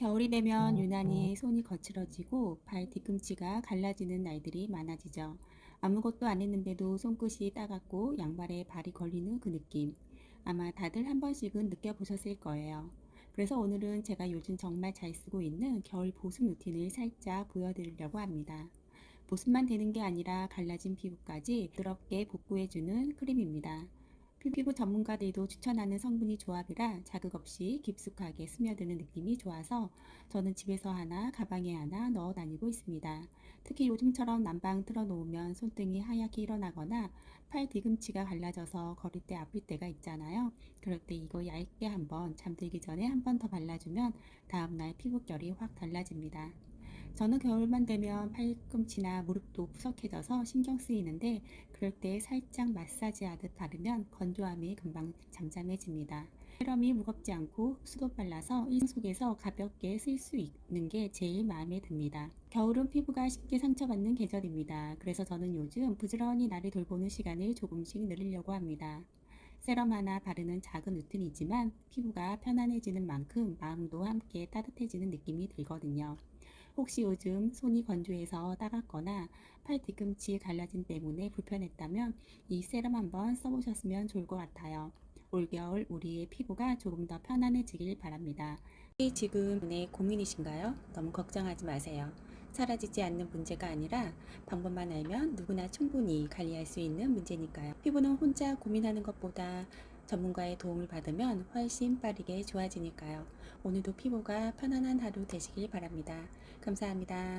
겨울이 되면 유난히 손이 거칠어지고 발 뒤꿈치가 갈라지는 날들이 많아지죠. 아무것도 안 했는데도 손끝이 따갑고 양발에 발이 걸리는 그 느낌. 아마 다들 한 번씩은 느껴보셨을 거예요. 그래서 오늘은 제가 요즘 정말 잘 쓰고 있는 겨울 보습 루틴을 살짝 보여드리려고 합니다. 보습만 되는 게 아니라 갈라진 피부까지 부드럽게 복구해주는 크림입니다. 피부 전문가들도 추천하는 성분이 조합이라 자극 없이 깊숙하게 스며드는 느낌이 좋아서 저는 집에서 하나, 가방에 하나 넣어 다니고 있습니다. 특히 요즘처럼 난방 틀어놓으면 손등이 하얗게 일어나거나 팔 뒤꿈치가 갈라져서 걸을 때 아플 때가 있잖아요. 그럴 때 이거 얇게 한번 잠들기 전에 한 번 더 발라주면 다음날 피부결이 확 달라집니다. 저는 겨울만 되면 팔꿈치나 무릎도 푸석해져서 신경 쓰이는데 그럴 때 살짝 마사지 하듯 바르면 건조함이 금방 잠잠해집니다. 세럼이 무겁지 않고 흡수도 빨라서 일 속에서 가볍게 쓸 수 있는 게 제일 마음에 듭니다. 겨울은 피부가 쉽게 상처받는 계절입니다. 그래서 저는 요즘 부지런히 나를 돌보는 시간을 조금씩 늘리려고 합니다. 세럼 하나 바르는 작은 루틴이지만 피부가 편안해지는 만큼 마음도 함께 따뜻해지는 느낌이 들거든요. 혹시 요즘 손이 건조해서 따갑거나 팔 뒤꿈치 갈라짐 때문에 불편했다면 이 세럼 한번 써보셨으면 좋을 것 같아요. 올겨울 우리의 피부가 조금 더 편안해지길 바랍니다. 지금 내 고민이신가요? 너무 걱정하지 마세요. 사라지지 않는 문제가 아니라 방법만 알면 누구나 충분히 관리할 수 있는 문제니까요. 피부는 혼자 고민하는 것보다 전문가의 도움을 받으면 훨씬 빠르게 좋아지니까요. 오늘도 피부가 편안한 하루 되시길 바랍니다. 감사합니다.